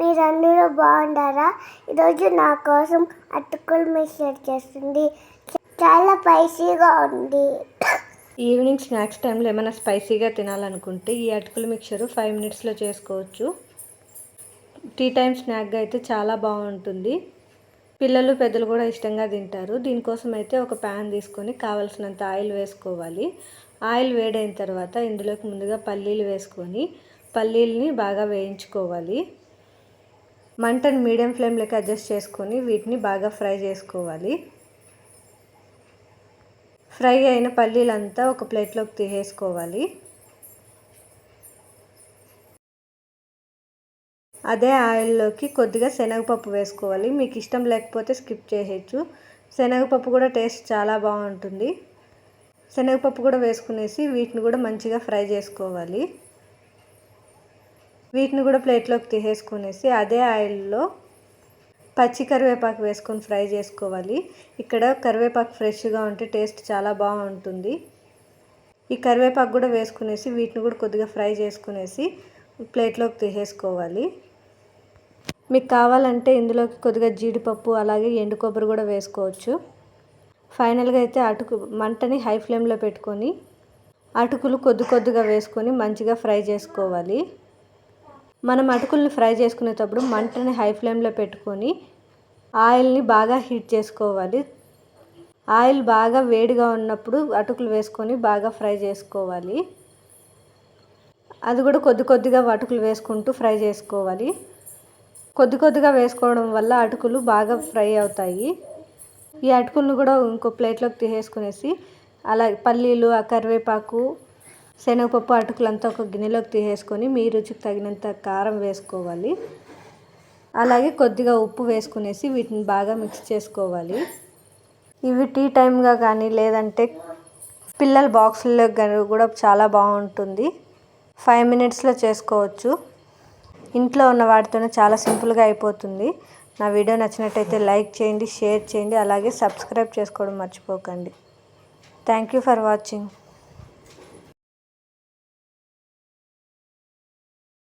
మీరందరూ బాగుండారా? ఈరోజు నా కోసం అటుకులు మిక్చర్ చేస్తుంది. చాలా స్పైసీగా ఉంది. ఈవినింగ్ స్నాక్స్ టైంలో ఏమైనా స్పైసీగా తినాలనుకుంటే ఈ అటుకుల మిక్చర్ ఫైవ్ మినిట్స్లో చేసుకోవచ్చు. టీ టైం స్నాక్గా అయితే చాలా బాగుంటుంది. పిల్లలు పెద్దలు కూడా ఇష్టంగా తింటారు. దీనికోసం అయితే ఒక ప్యాన్ తీసుకొని కావలసినంత ఆయిల్ వేసుకోవాలి. ఆయిల్ వేడైన తర్వాత ఇందులోకి ముందుగా పల్లీలు వేసుకొని పల్లీలని బాగా వేయించుకోవాలి. మంటను మీడియం ఫ్లేమ్లోకి అడ్జస్ట్ చేసుకొని వీటిని బాగా ఫ్రై చేసుకోవాలి. ఫ్రై అయిన పల్లీలంతా ఒక ప్లేట్లోకి తీసేసుకోవాలి. అదే ఆయిల్లోకి కొద్దిగా శనగపప్పు వేసుకోవాలి. మీకు ఇష్టం లేకపోతే స్కిప్ చేయొచ్చు. శనగపప్పు కూడా టేస్ట్ చాలా బాగుంటుంది. శనగపప్పు కూడా వేసుకునేసి వీటిని కూడా మంచిగా ఫ్రై చేసుకోవాలి. వీటిని కూడా ప్లేట్లోకి తీసేసుకునేసి అదే ఆయిల్లో పచ్చి కరివేపాకు వేసుకొని ఫ్రై చేసుకోవాలి. ఇక్కడ కరివేపాకు ఫ్రెష్గా ఉంటే టేస్ట్ చాలా బాగుంటుంది. ఈ కరివేపాకు కూడా వేసుకునేసి వీటిని కూడా కొద్దిగా ఫ్రై చేసుకునేసి ప్లేట్లోకి తీసేసుకోవాలి. మీకు కావాలంటే ఇందులోకి కొద్దిగా జీడిపప్పు అలాగే ఎండు కొబ్బరి కూడా వేసుకోవచ్చు. ఫైనల్గా అయితే అటుకు మంటని హై ఫ్లేమ్లో పెట్టుకొని అటుకులు కొద్ది కొద్దిగా వేసుకొని మంచిగా ఫ్రై చేసుకోవాలి. మనం అటుకుల్ని ఫ్రై చేసుకునేటప్పుడు మంటని హై ఫ్లేమ్లో పెట్టుకొని ఆయిల్ని బాగా హీట్ చేసుకోవాలి. ఆయిల్ బాగా వేడిగా ఉన్నప్పుడు అటుకులు వేసుకొని బాగా ఫ్రై చేసుకోవాలి. అది కూడా కొద్ది కొద్దిగా అటుకులు వేసుకుంటూ ఫ్రై చేసుకోవాలి. కొద్ది కొద్దిగా వేసుకోవడం వల్ల అటుకులు బాగా ఫ్రై అవుతాయి. ఈ అటుకులను కూడా ఇంకో ప్లేట్లోకి తీసేసుకునేసి అలా పల్లీలు ఆ కరివేపాకు శనగపప్పు అటుకులంతా ఒక గిన్నెలోకి తీసేసుకొని మీ రుచికి తగినంత కారం వేసుకోవాలి. అలాగే కొద్దిగా ఉప్పు వేసుకునేసి వీటిని బాగా మిక్స్ చేసుకోవాలి. ఇవి టీ టైమ్గా కానీ లేదంటే పిల్లల బాక్సుల్లో కానీ కూడా చాలా బాగుంటుంది. ఫైవ్ మినిట్స్లో చేసుకోవచ్చు. ఇంట్లో ఉన్న వాటితోనే చాలా సింపుల్గా అయిపోతుంది. నా వీడియో నచ్చినట్టయితే లైక్ చేయండి షేర్ చేయండి అలాగే సబ్స్క్రైబ్ చేసుకోవడం మర్చిపోకండి. Thank you for watching